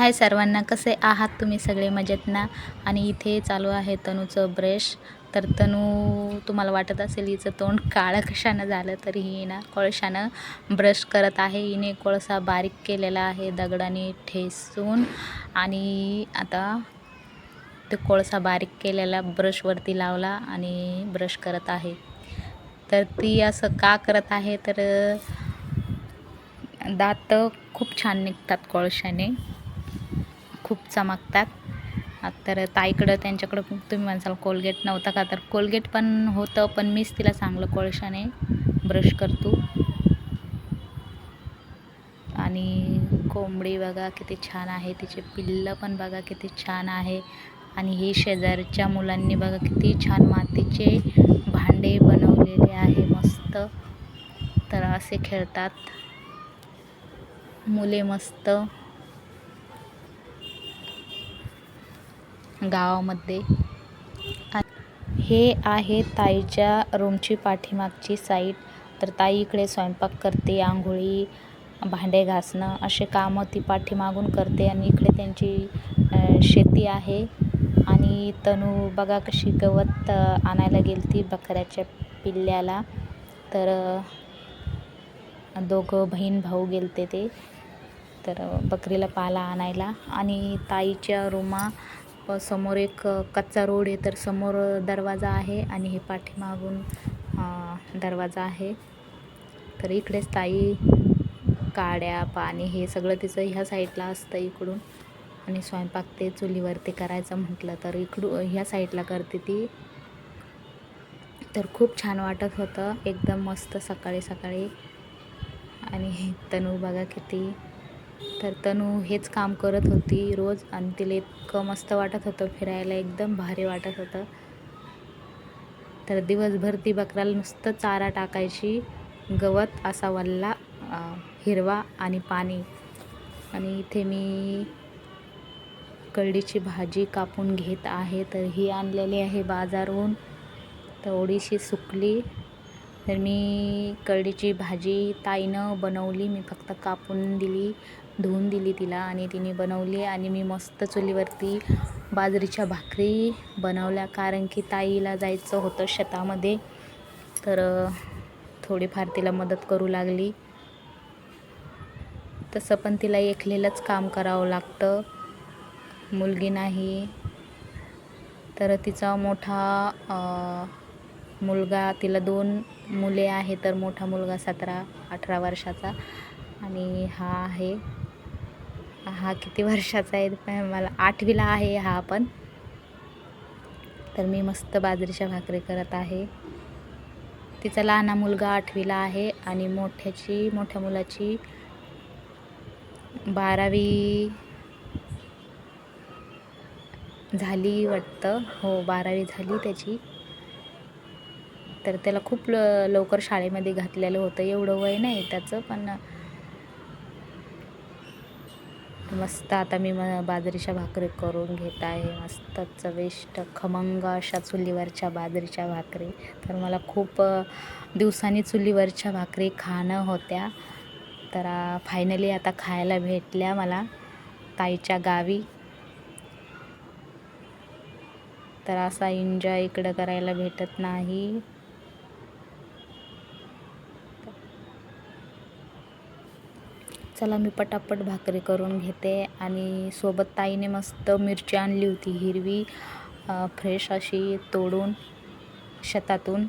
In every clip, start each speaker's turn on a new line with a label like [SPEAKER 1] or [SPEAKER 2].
[SPEAKER 1] हाय सर्वांना कसे आहात तुम्ही सगळे मजेत ना आणि इथे चालू आहे तनूचं ब्रश. तर तनू तुम्हाला वाटत असेल हिचं तोंड काळं कशानं झालं तर ही ना कोळशानं ब्रश करत आहे. हिने कोळसा बारीक केलेला आहे दगडाने ठेसून. आणि आता ते कोळसा बारीक केलेला ब्रशवरती लावला आणि ब्रश करत आहे. तर ती असं का करत आहे? तर दात खूप छान निघतात कोळशाने. खूप चमकतात. तर ताईकडं त्यांच्याकडं तुम्ही म्हणसाल कोलगेट नव्हता का? तर कोलगेट पण होतं पण मीच तिला चांगलं कोळशाने ब्रश करतो. आणि कोंबडी बघा किती छान आहे तिचे पिल्लं पण बघा किती छान आहे. आणि हे शेजारच्या मुलांनी बघा किती छान मातीचे भांडे बनवलेले आहे मस्त. तर असे खेळतात. मुले मस्त. गावामध्ये. हे आहे ताईच्या रूमची पाठीमागची साईड. तर ताई इकडे स्वयंपाक करते आंघोळी भांडे घासणं असे कामं ती पाठीमागून करते आणि इकडे त्यांची शेती आहे. आणि तनू बघा कशी गवत आणायला गेली ती बकऱ्याच्या पिल्ल्याला. तर दोघं बहीण भाऊ गेलते ते. तर बकरीला पाला आणायला. आणि ताईच्या रूमा समोर एक कच्चा रोड आहे तर समोर दरवाजा आहे आणि हे पाठीमागून दरवाजा आहे. तर इकडेच ताई काड्या पाणी हे सगळं तिचं ह्या साईडला असतं इकडून. आणि स्वयंपाक ते चुलीवरती करायचं म्हटलं तर इकडू ह्या साईडला करते ती. तर खूप छान वाटत होतं. एकदम मस्त सकाळी सकाळी. आणि तनू बघा किती तर तनू हेच काम करत होती रोज आणि तिला इतकं मस्त वाटत होतं फिरायला एकदम भारी वाटत होतं. तर दिवसभर ती बकराला नुसतं चारा टाकायची गवत असा वल्ला हिरवा आणि पाणी. आणि इथे मी कळडीची भाजी कापून घेत आहे तर ही आणलेली आहे बाजारहून. थोडीशी सुकली. तर मी कळडीची भाजी ताईनं बनवली मी फक्त कापून दिली. धुवून दिली तिला आणि तिने बनवली आणि मी मस्त चुलीवरती बाजरीच्या भाकरी बनवल्या. कारण की ताईला जायचं होतं शेतामध्ये तर थोडीफार तिला मदत करू लागली. तसं पण तिला एकलेलंच काम करावं लागतं. मुलगी नाही तर तिचा मोठा मुलगा तिला दोन मुले आहे तर मोठा मुलगा सतरा अठरा वर्षाचा आणि हा आहे. हा किती वर्षाचा आहे? मला आठवीला आहे हा पण. तर मी मस्त बाजरीच्या भाकरी करत आहे. तिचा लहाना मुलगा आठवीला आहे आणि मोठ्याची मोठ्या मुलाची बारावी झाली वाटतं. हो बारावी झाली त्याची. तर त्याला खूप ल लवकर शाळेमध्ये घातलेलं होतं. एवढं वय नाही त्याचं पण मस्त. आता मी म बाजरीच्या भाकरी करून घेत आहे. मस्त चविष्ट खमंग अशा चुलीवरच्या बाजरीच्या भाकरी. तर मला खूप दिवसांनी चुलीवरच्या भाकरी खाणं होत्या. तर फायनली आता खायला भेटल्या मला ताईच्या गावी. तर असा एन्जॉय इकडं करायला भेटत नाही. चला मी पटापट भाकरी करून घेते आणि सोबत ताईने मस्त मिरची आणली होती हिरवी फ्रेश अशी तोडून शेतातून.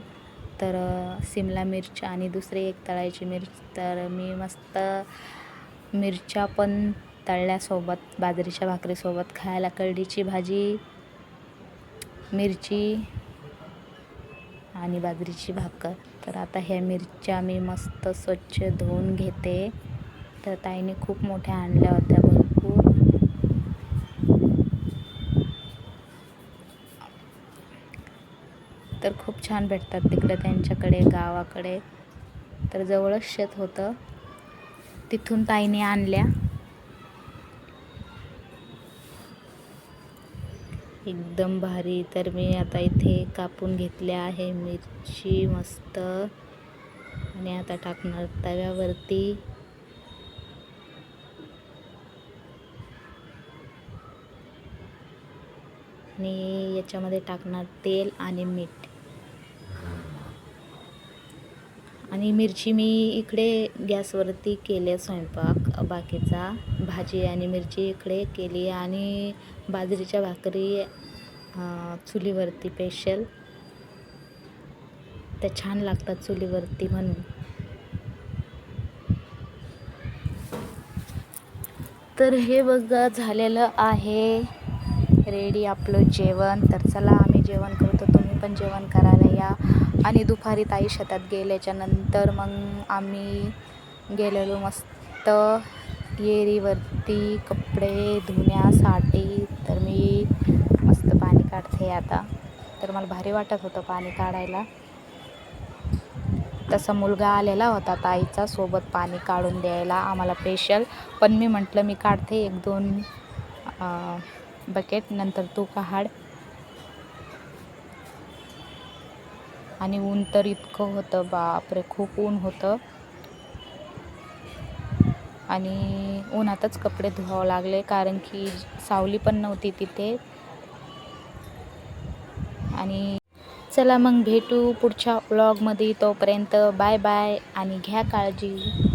[SPEAKER 1] तर सिमला मिरची आणि दुसरी एक तळायची मिरची. तर मी मस्त मिरच्या पण तळल्यासोबत बाजरीच्या भाकरीसोबत खायला करडीची भाजी मिरची आणि बाजरीची भाकर. तर आता ह्या मिरच्या मी मस्त स्वच्छ धुवून घेते. तर ताईने खूप मोठ्या आणल्या होत्या भरपूर. तर खूप छान भेटतात तिकडे त्यांच्याकडे गावाकडे. तर जवळच शेत होतं. तिथून ताईने आणल्या. एकदम भारी. तर मी आता इथे कापून घेतल्या आहे मिरची मस्त. आणि आता टाकणार तव्यावरती. आणि याच्यामध्ये टाकणार तेल आणि मीठ. आणि मिरची मी इकडे गॅसवरती केले स्वयंपाक. बाकीचा भाजी आणि मिरची इकडे केली आणि बाजरीच्या भाकरी चुलीवरती स्पेशल त्या छान लागतात चुलीवरती म्हणून. तर हे बघा झालेलं आहे. रेडी आपलं जेवण. तर चला आम्ही जेवण करतो. तुम्ही पण जेवण करायला या. आणि दुपारी ताई शेतात गेल्याच्यानंतर मग आम्ही गेलेलो मस्त. येरीवरती कपडे धुण्यासाठी तर मी मस्त पाणी काढते आता. तर मला भारी वाटत होतं पाणी काढायला. तसा मुलगा आलेला होता ताईचा सोबत पाणी काढून द्यायला. आम्हाला स्पेशल पण मी म्हटलं मी काढते एक दोन बकेट नंतर तू काढ आणि ऊन तर इतकं होतं बापरे खूप ऊन होतं. आणि उन्हातच कपडे धुवावं लागले कारण की सावली पण नव्हती तिथे. आणि चला मग भेटू पुढच्या व्लॉगमध्ये तोपर्यंत बाय बाय आणि घ्या काळजी.